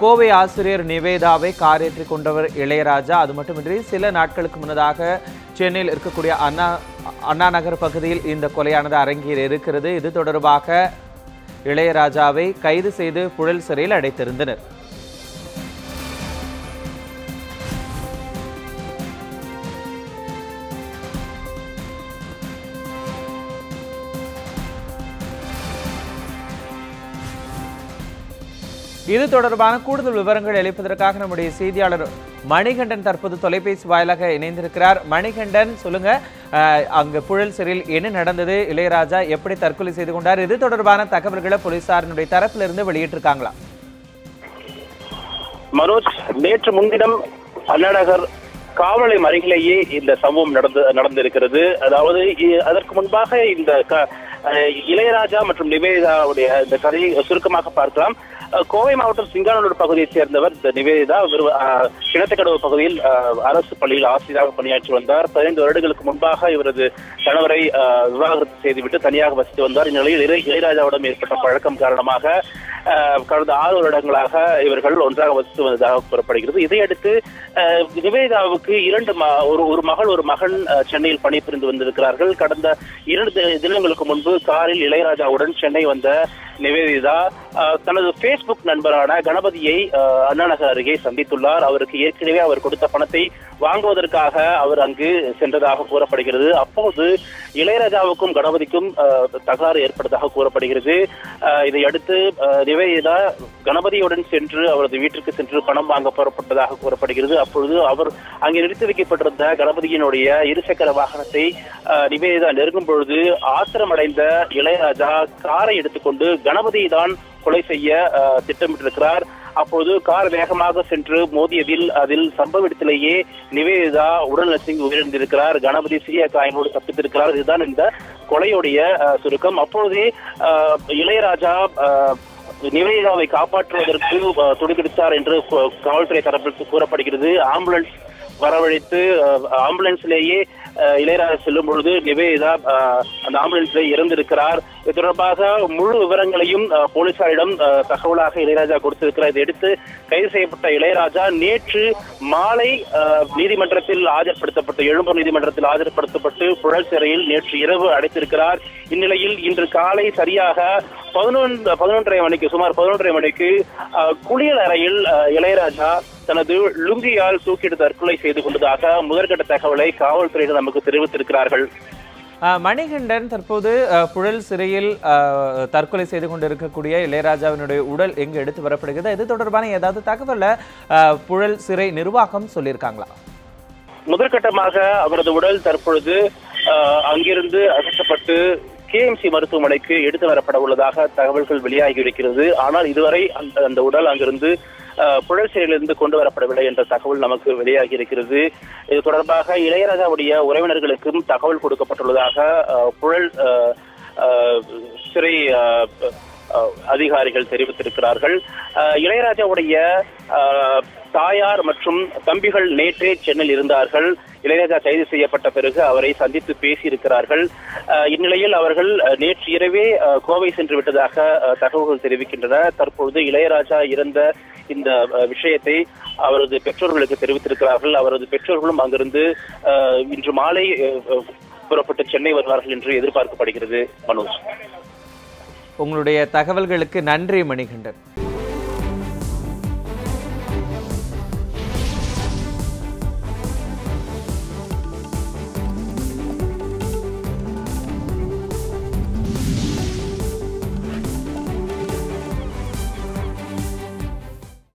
கோவை ஆசிரியர் நிவேதாவை காரேற்றிக் கொண்டவர் இளையராஜா. அது மட்டுமின்றி சில நாட்களுக்கு முன்னதாக சென்னையில் இருக்கக்கூடிய அண்ணா அண்ணா நகர் பகுதியில் இந்த கொலையானது அரங்கேறி இருக்கிறது. இது தொடர்பாக இளையராஜாவை கைது செய்து புழல் சிறையில் அடைத்திருந்தனர். இது தொடர்பான கூடுதல் விவரங்கள் அளிப்பதற்காக நம்முடைய செய்தியாளர் மணிகண்டன் தற்போது தொலைபேசி வாயிலாக இணைந்திருக்கிறார். மணிகண்டன் சொல்லுங்க. அங்கு புழல் சிறையில் என்ன நடந்தது? இளையராஜா எப்படி தற்கொலை செய்து கொண்டார்? இது தொடர்பான தகவல்களை போலீசாரினுடைய தரப்பிலிருந்து வெளியிட்டிருக்காங்களா? மனோஜ் நேற்று முன்தினம் அண்ணாநகர் காவலை அருகிலேயே இந்த சம்பவம் நடந்து நடந்திருக்கிறது. அதாவது இ- அதற்கு முன்பாக இந்த க- இளையராஜா மற்றும் நிவேதாவுடைய இந்த கதையை சுருக்கமாக பார்க்கலாம். கோவை மாவட்டம் சிங்கானூர் பகுதியைச் சேர்ந்தவர் இந்த நிவேதிதா கிணத்துக்கடவு பகுதியில் அரசு பள்ளியில் ஆசிரியராக பணியாற்றி வந்தார். பதினைந்து வருடங்களுக்கு முன்பாக இவரது கணவரை விவாகரத்து செய்துவிட்டு தனியாக வசித்து வந்தார். இந்நிலையில் இளையராஜாவிடம் ஏற்பட்ட பழக்கம் காரணமாக கடந்த ஆறு வருடங்களாக இவர்கள் ஒன்றாக வசித்து வந்ததாக கூறப்படுகிறது. இதையடுத்து நிவேதாவுக்கு அவருக்கு இரண்டு ஒரு ஒரு மகள் ஒரு மகன் சென்னையில் பணிபுரிந்து வந்திருக்கிறார்கள். கடந்த இரண்டு தினங்களுக்கு முன்பு காரில் இளையராஜாவுடன் சென்னை வந்த நிவேதிதா தனது பேஸ்புக் நண்பரான கணபதியை அண்ணாநகர் அருகே சந்தித்துள்ளார். அவருக்கு ஏற்கனவே அவர் கொடுத்த பணத்தை வாங்குவதற்காக அவர் அங்கு சென்றதாக கூறப்படுகிறது. அப்போது இளையராஜாவுக்கும் கணபதிக்கும் தகராறு ஏற்பட்டதாக கூறப்படுகிறது. இதையடுத்து அஹ், நிவேதிதா கணபதியுடன் சென்று அவரது வீட்டிற்கு சென்று பணம் வாங்க புறப்பட்டதாக கூறப்படுகிறது. அப்பொழுது அவர் அங்கே அங்கே நிறுத்தி வைக்கப்பட்டிருந்த கணபதியினுடைய இருசக்கர வாகனத்தை அஹ், நிவேதிதா நெருங்கும் பொழுது ஆத்திரமடைந்த இளையராஜா காரை எடுத்துக்கொண்டு கணபதியை தான் கொலை செய்ய திட்டமிட்டிருக்கிறார். அப்போது கார் வேகமாக சென்று மோதியதில் அதில் சம்பவ இடத்திலேயே நிவேதிதா உடல் உடல்நசிங் உயிரிழந்திருக்கிறார். கணபதி சிறிய காயங்களோடு தப்பித்திருக்கிறார். இதுதான் இந்த கொலையுடைய சுருக்கம். அப்பொழுதே இளையராஜா நிவேதிதாவை காப்பாற்றுவதற்கு அஹ், என்று காவல்துறை தரப்பில் கூறப்படுகிறது. ஆம்புலன்ஸ் வரவழைத்து ஆம்புலன்ஸ்லேயே இளையராஜா செல்லும் பொழுது நிவேதா அந்த ஆம்புலன்ஸ்ல இறந்திருக்கிறார். இது தொடர்பாக முழு விவரங்களையும் அஹ், போலீசாரிடம் தகவலாக இளையராஜா கொடுத்திருக்கிறார். இதையடுத்து கைது செய்யப்பட்ட இளையராஜா நேற்று மாலை நீதிமன்றத்தில் ஆஜர்படுத்தப்பட்டு எழும்பூர் நீதிமன்றத்தில் ஆஜர்படுத்தப்பட்டு புழல் சிறையில் நேற்று இரவு அடைத்திருக்கிறார். இந்நிலையில் இன்று காலை சரியாக பதினொன்று பதினொன்றரை மணிக்கு சுமார் பதினொன்றரை மணிக்கு குளியல் அறையில் இளையராஜா தனது லுங்கியால் தூக்கிட்டு தற்கொலை செய்து கொண்டதாக முதற்கட்ட தகவலை காவல்துறையினர் நமக்கு தெரிவித்திருக்கிறார்கள். மணிகண்டன் தற்போது புழல் சிறையில் தற்கொலை செய்து கொண்டிருக்கக்கூடிய இளையராஜாவினுடைய உடல் எங்கு எடுத்து வரப்படுகிறது? இது தொடர்பான ஏதாவது தகவலை புழல் சிறை நிர்வாகம் சொல்லியிருக்காங்களா? முதற்கட்டமாக அவரது உடல் தற்பொழுது அங்கிருந்து அகற்றப்பட்டு கேஎம்சி மருத்துவமனைக்கு எடுத்து வரப்பட உள்ளதாக தகவல்கள் வெளியாகி இருக்கிறது. ஆனால் இதுவரை அந்த அந்த உடல் அங்கிருந்து புழல் சிறையிலிருந்து கொண்டு வரப்படவில்லை என்ற தகவல் நமக்கு வெளியாகி இருக்கிறது. இது தொடர்பாக இளையராஜாவுடைய உறவினர்களுக்கும் தகவல் கொடுக்கப்பட்டுள்ளதாக புழல் சிறை அதிகாரிகள் தெரிவித்திருக்கிறார்கள். இளையராஜாவுடைய தாயார் மற்றும் தம்பிகள் நேற்றே சென்னையில் இருந்தார்கள். இளையராஜா கைது செய்யப்பட்ட பிறகு அவரை சந்தித்து பேசியிருக்கிறார்கள். இந்நிலையில் அவர்கள் நேற்று இரவே கோவை சென்று விட்டதாக தகவல்கள் தெரிவிக்கின்றன. தற்பொழுது இளையராஜா இறந்த இந்த விஷயத்தை அவரது பெற்றோர்களுக்கு தெரிவித்திருக்கிறார்கள். அவரது பெற்றோர்களும் அங்கிருந்து இன்று மாலை புறப்பட்டு சென்னை வருவார்கள் என்று எதிர்பார்க்கப்படுகிறது மனோஜ். உங்களுடைய தகவல்களுக்கு நன்றி மணிகண்டன்.